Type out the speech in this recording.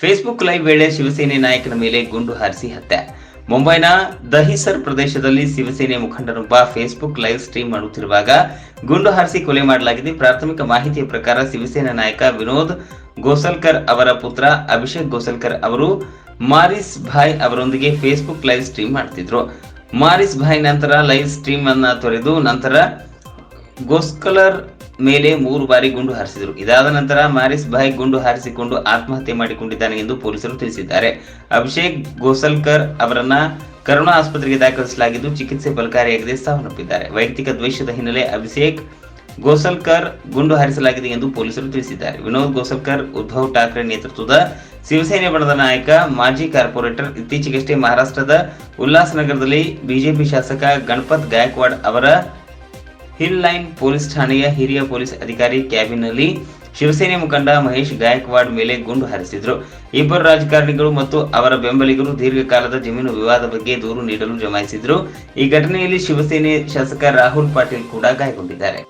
Facebook live ವೇಳೆ ಶಿವಸೇನೆ ನಾಯಕನ ಮೇಲೆ ಗುಂಡು ಹಾರಿಸಿ ಹತ್ಯೆ. ಮುಂಬೈನ ದಹಿಸರ್ ಪ್ರದೇಶದಲ್ಲಿ ಶಿವಸೇನೆ ಮುಖಂಡರೊಬ್ಬ ಫೇಸ್ಬುಕ್ ಲೈವ್ ಸ್ಟ್ರೀಮ್ ಮಾಡುತ್ತಿರುವಾಗ ಗುಂಡು ಹಾರಿಸಿ ಕೊಲೆ ಮಾಡಲಾಗಿದೆ. ಪ್ರಾಥಮಿಕ ಮಾಹಿತಿಯ ಪ್ರಕಾರ ಶಿವಸೇನಾ ನಾಯಕ ವಿನೋದ್ ಗೋಸಲ್ಕರ್ ಅವರ ಪುತ್ರ ಅಭಿಷೇಕ್ ಗೋಸಲ್ಕರ್ ಅವರು ಮಾರಿಸ್ ಭಾಯ್ ಅವರೊಂದಿಗೆ ಫೇಸ್ಬುಕ್ ಲೈವ್ ಸ್ಟ್ರೀಮ್ ಮಾಡ್ತಿದ್ರು. ಮಾರಿಸ್ ಭಾಯ್ ನಂತರ ಲೈವ್ ಸ್ಟ್ರೀಮ್ ಅನ್ನ ತೊರೆದು ನಂತರ ಗೋಸ್ಕಲರ್ ಮೇಲೆ ಮೂರು ಬಾರಿ ಗುಂಡು ಹಾರಿಸಿದರು. ಇದಾದ ನಂತರ ಮಾರಿಸ್ ಭಾಯ್ ಗುಂಡು ಹಾರಿಸಿಕೊಂಡು ಆತ್ಮಹತ್ಯೆ ಮಾಡಿಕೊಂಡಿದ್ದಾನೆ ಎಂದು ಪೊಲೀಸರು ತಿಳಿಸಿದ್ದಾರೆ. ಅಭಿಷೇಕ್ ಗೋಸಲ್ಕರ್ ಅವರನ್ನ ಕರುಣಾ ಆಸ್ಪತ್ರೆಗೆ ದಾಖಲಿಸಲಾಗಿದ್ದು ಚಿಕಿತ್ಸೆ ಫಲಕಾರಿಯಾಗದೆ ಸಾವನ್ನಪ್ಪಿದ್ದಾರೆ. ವೈಯಕ್ತಿಕ ದ್ವೇಷದ ಹಿನ್ನೆಲೆ ಅಭಿಷೇಕ್ ಗೋಸಲ್ಕರ್ ಗುಂಡು ಹಾರಿಸಲಾಗಿದೆ ಎಂದು ಪೊಲೀಸರು ತಿಳಿಸಿದ್ದಾರೆ. ವಿನೋದ್ ಗೋಸಲ್ಕರ್, ಉದ್ಧವ್ ಠಾಕ್ರೆ ನೇತೃತ್ವದ ಶಿವಸೇನೆ ಬಣದ ನಾಯಕ, ಮಾಜಿ ಕಾರ್ಪೊರೇಟರ್, ಇತ್ತೀಚೆಗಷ್ಟೇ ಮಹಾರಾಷ್ಟ್ರದ ಉಲ್ಲಾಸನಗರದಲ್ಲಿ ಬಿಜೆಪಿ ಶಾಸಕ ಗಣಪತ್ ಗಾಯಕ್ವಾಡ್ ಅವರ ಹಿಲ್ ಲೈನ್ ಪೊಲೀಸ್ ಠಾಣೆಯ ಹಿರಿಯ ಪೊಲೀಸ್ ಅಧಿಕಾರಿ ಕ್ಯಾಬಿನ್ನಲ್ಲಿ ಶಿವಸೇನೆ ಮುಖಂಡ ಮಹೇಶ್ ಗಾಯಕ್ವಾಡ್ ಮೇಲೆ ಗುಂಡು ಹಾರಿಸಿದ್ರು. ಇಬ್ಬರು ರಾಜಕಾರಣಿಗಳು ಮತ್ತು ಅವರ ಬೆಂಬಲಿಗರು ದೀರ್ಘಕಾಲದ ಜಮೀನು ವಿವಾದ ಬಗ್ಗೆ ದೂರು ನೀಡಲು ಜಮಾಯಿಸಿದ್ರು. ಈ ಘಟನೆಯಲ್ಲಿ ಶಿವಸೇನೆ ಶಾಸಕ ರಾಹುಲ್ ಪಾಟೀಲ್ ಕೂಡ ಗಾಯಗೊಂಡಿದ್ದಾರೆ.